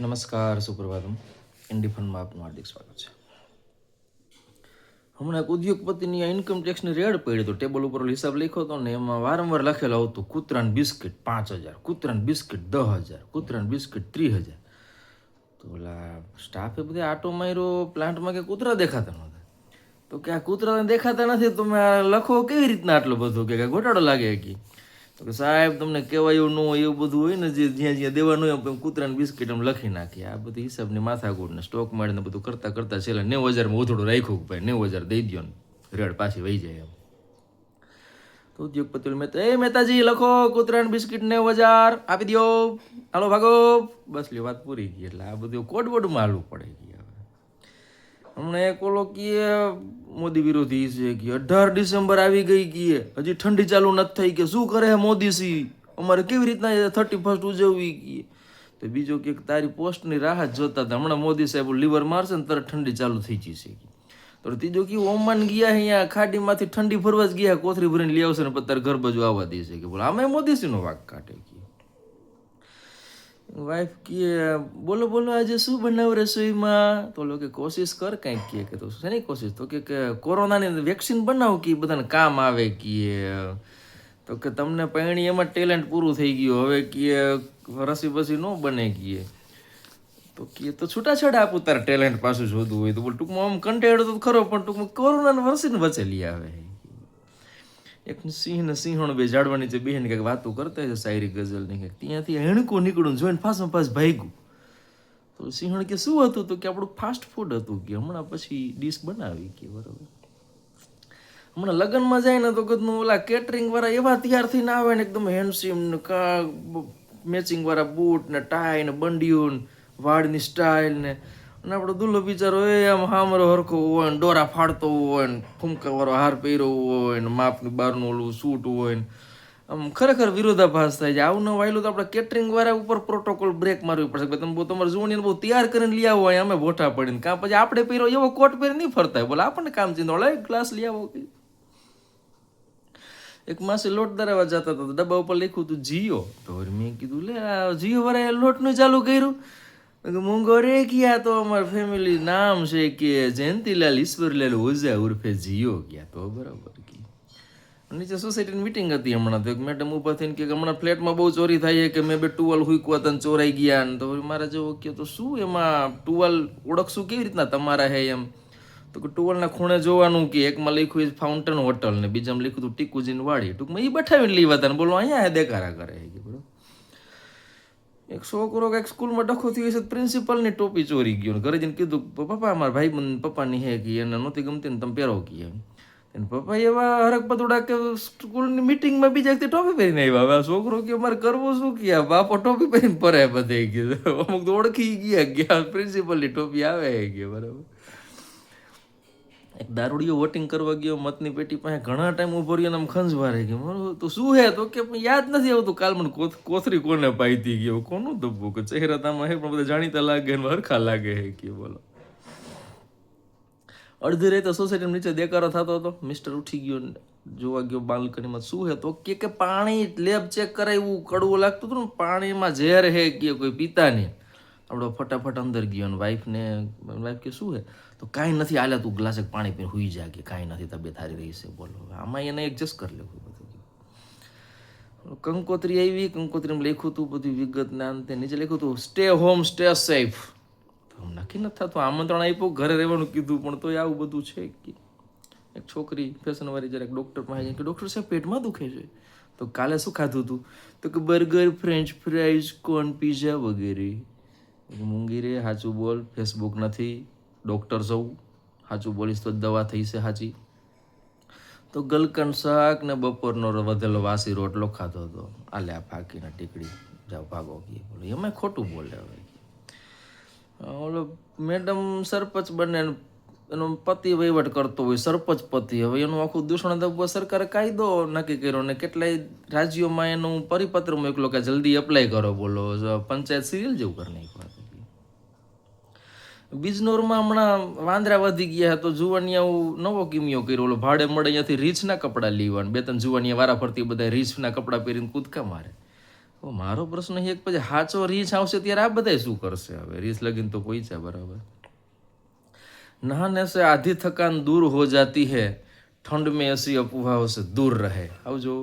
નમસ્કાર, સુપ્રભાતમ. ઇન્ડી ફંડમાં આપનું હાર્દિક સ્વાગત છે. હમણાં એક ઉદ્યોગપતિની ઇન્કમ ટેક્સની રેડ પડી તો ટેબલ ઉપર હિસાબ લખ્યો હતો ને એમાં વારંવાર લખેલું આવતું, કૂતરાન બિસ્કિટ પાંચ હજાર, કૂતરાન બિસ્કિટ દસ હજાર, કૂતરાન બિસ્કિટ ત્રીસ હજાર. તો ઓલા સ્ટાફે બધે આટો માર્યો પ્લાન્ટમાં કે કૂતરા દેખાતા નહોતા. તો કે આ કૂતરાને દેખાતા નથી તમે લખો કેવી રીતના આટલું બધું? કે ઘોટાડો લાગે કે? સાહેબ, તમને કહેવાયું ન હોય એવું બધું હોય ને, જે જ્યાં જ્યાં દેવાનું હોય એમ કૂતરાને બિસ્કિટ એમ લખી નાખીએ આ બધી હિસાબની માથાકૂટને સ્ટોક મારીને બધું કરતાં કરતાં છેલ્લે નેવું હજારમાં ઉથડું રાખ્યું ભાઈ નેવું હજાર દઈ દો ને, રેડ પાછી વહી જાય એમ. તો ઉદ્યોગપતિ મહેતા એ મહેતાજી, લખો કૂતરાને બિસ્કિટ નેવું હજાર આપી દો હાલો ભાગો. બસ લ્યો, વાત પૂરી ગઈ. એટલે આ બધું કોડ બોડમાં હાલવું પડે હમણાં એક ઓલો કીએ, મોદી વિરોધી છે કે અઢાર ડિસેમ્બર આવી ગઈ કીએ, હજી ઠંડી ચાલુ નથી થઈ કે શું કરે મોદી સી અમારે કેવી રીતના થર્ટી ફર્સ્ટ ઉજવવી કીએ? તો બીજો કે તારી પોસ્ટની રાહ જોતા હતા. હમણાં મોદી સાહેબ લીવર મારશે ને તરત ઠંડી ચાલુ થઈ જશે તો ત્રીજો કે ઓમાન ગયા અહીંયા, ખાડીમાંથી ઠંડી ફરવા જ ગયા કોથરી ભરીને લઈ આવશે ને પછી તારે ઘર બાજુ આવવા દેશે કે બોલો આમે મોદીસીનો વાક કાઢે વાઈફ કે બોલો બોલો, આજે શું બનાવ રસોઈમાં? તો લોકો કે, કોશિશ કર, કંઈક કહે કે, તો શેની કોશિશ? તો કે કે કોરોનાની વેક્સિન બનાવ, કે બધાને કામ આવે કે તો કે, તમને પૈણી એમાં ટેલેન્ટ પૂરું થઈ ગયું. હવે કે રસી બસી ન બને કે તો કે તો છૂટાછેડા આપું, તારે ટેલેન્ટ પાછું શોધવું હોય તો બોલ, ટૂંકમાં આમ કંટાળ્યો તો ખરો, પણ ટૂંકમાં કોરોનાને વરસીને બચેલી આવે. એક સિંહ ને સિંહણ બે ઝાડવા નીચે બેહીને કંઈક વાતો કરતા છે, શાયરી ગઝલની કંઈક, ત્યાંથી હેણકું નીકળું જોઈને ફાસમ ફાસ ભાગ્યું. તો સિંહણ કે શું હતું? તો કે આપણું ફાસ્ટ ફૂડ હતું કે હમણાં પછી ડીશ બનાવી કે બરોબર. હમણાં લગ્નમાં જાય ને તો કદનું ઓલા કેટરિંગ વાળા એવા તૈયાર થઈને આવે ને એકદમ હેન્ડસીમ ને કા મેચિંગ વાળા બૂટ ને ટાઈ ને બંડિયું ને વાળની સ્ટાઇલ ને અને આપણો દુલ્હો બિચારો એ આમ હામરો હરખો હોય ને દોરા ફાડતો હોય ને ફૂમકા વાળો હાર પહેર્યો હોય ને માપની બહારનું ઓલું સૂટ હોય ને, આમ ખરેખર વિરોધાભાસ થાય છે. આવું ન વાયલું તો આપણે કેટરિંગ વાળા ઉપર પ્રોટોકોલ બ્રેક મારવી પડશે. તમે બહુ તમારે જોવાની બહુ તૈયાર કરીને લઈ આવો અમે ભોઠા પડીને. કાં પછી આપણે પહેરો એવો કોટ પહેરી નહીં ફરતા બોલે, આપણને કામ ચીંધો એક ગ્લાસ લઈ આવો એક માસે લોટ દરાવા જતા હતા. ડબ્બા ઉપર લખ્યું હતું જીઓ. તો વળી મેં કીધું, લે, આ જીઓ વાળાએ લોટનું ચાલુ કર્યું. મેં કીધું, ગયા તો અમારા ફેમિલી નામ છે કે જયંતિલાલ ઈશ્વરલાલ ઓઝા ઉર્ફે જીઓ ગયા તો. બરાબર નીચે સોસાયટીની મિટિંગ હતી હમણાં તો એક મેડમ ઊભા થઈને કે હમણાં ફ્લેટમાં બહુ ચોરી થાય કે મેં બે ટુવાલ હુકવા તને ચોરાઈ ગયા ને તો વળી મારા જેવો કે તો શું એમાં ટુવાલ ઓળખશું કેવી રીતના તમારા હે એમ? તો કે ટુવાલના ખૂણે જોવાનું કે એકમાં લખ્યું ફાઉન્ટેન હોટલ ને બીજામાં લખ્યું હતું ટીકુજીન વાડી. ટૂંકમાં એ બઠાવીને લેવા હતા ને બોલો અહીંયા હે દેખારા કરે એક છોકરો કંઈક સ્કૂલમાં ડખો થયો છે, પ્રિન્સિપલની ટોપી ચોરી ગયો ઘરે જઈને કીધું, પપ્પા મારા ભાઈ બંધ પપ્પાની હે કે, એને નહોતી ગમતી ને તમે પહેરો કે એમ. એને પપ્પા એવા હરક પતોડા કે સ્કૂલની મિટિંગમાં બીજા ટોપી પહેરીને આવ્યા. હવે આ છોકરો કે, અમારે કરવું શું કે? બાપો ટોપી પહેરીને પરે બધે કીધું અમુક તો ઓળખી ગયા ગયા પ્રિન્સિપલની ટોપી આવે કે, બરાબર. એક દારૂડિયો વોટિંગ કરવા ગયો, મતની પેટી પાસે ઘણા ટાઈમ ઊભો રહ્યો આમ ખંજવારે ગયો. મારું તો શું હે? તો કે યાદ નથી આવતું કાલ મને કોથ- કોથરી કોને પાઈતી ગયો? કોનું દબ્બું કે ચહેરા તામાં હે, પણ બધા જાણીતા લાગે ને હરખા લાગે હે કે બોલો. અડધી રાતે સોસાયટી નીચે દેકારો થતો હતો. મિસ્ટર ઉઠી ગયો જોવા ગયો બાલ્કનીમાં. શું હે? તો કે કે પાણી લેબ ચેક કરાવ્યું કડવું લાગતું હતું ને, પાણીમાં ઝેર હે કે કોઈ પીતા નહીં. આપણો ફટાફટ અંદર ગયો અને વાઈફને વાઈફ કે શું હે? તો કાંઈ નથી આલે તું ગ્લાસ એક પાણી પીને હુઈ જા કે કાંઈ નથી, તબિયત હારી રહી છે, બોલો. આમાં એને એડજસ્ટ કરી લેવું બધું. કંકોત્રી આવી, કંકોત્રીમાં લખ્યું હતું બધું વિગત ના અંતે, નીચે લખ્યું હતું સ્ટે હોમ સ્ટે સેફ તો નક્કી નથી થતું, આમંત્રણ આપ્યું, ઘરે રહેવાનું કીધું, પણ તોય આવું બધું છે કે એક છોકરી ફેશનવાળી જરાક ડૉક્ટર પાસે જાય કે ડૉક્ટર સાહેબ, પેટમાં દુખે છે. તો કાલે શું ખાધું હતું તો કે burger French fries corn pizza વગેરે. મૂંગી રે સાચું બોલ ફેસબુક નથી ડૉક્ટર સૌ સાચું બોલીશ તો દવા થઈ છે સાચી તો ગલકન શાક ને બપોરનો વધેલો વાસી રોટલો ખાતો હતો. આલે આ ફાકીને ટીકડી. જાઓ ભાગો કે બોલો એમાં ખોટું બોલે હવે. ઓલો મેડમ સરપંચ બને એનો પતિ વહીવટ કરતો હોય, સરપંચ પતિ. હવે એનું આખું દૂષણ દબો સરકારે કાયદો નક્કી કર્યો ને કેટલાય રાજ્યોમાં એનું પરિપત્ર મોકલો કે જલ્દી એપ્લાય કરો બોલો. પંચાયત સિરિયલ જેવું કરી નાખ્યું બિજનોરમાં હમણાં વાંદરા વધી ગયા તો જુવાનિયાઓ નવો કિમિયો કર્યો. ઓલો ભાડે મળે અહીંયાથી રીછના કપડાં લેવાનું. બે ત્રણ જુવાનિયા વારા ફરતી બધા રીછના કપડાં પહેરીને કૂદકા મારે. મારો પ્રશ્ન એક પછી હાચો રીચ આવશે ત્યારે આ બધા શું કરશે હવે? રીસ લગીન તો પહોંચ્યા બરાબર. નહાને સે આધી થકાન દૂર હો જાતી હૈ ઠંડ મેં એસી અફવાઓ સે દૂર રહે આવજો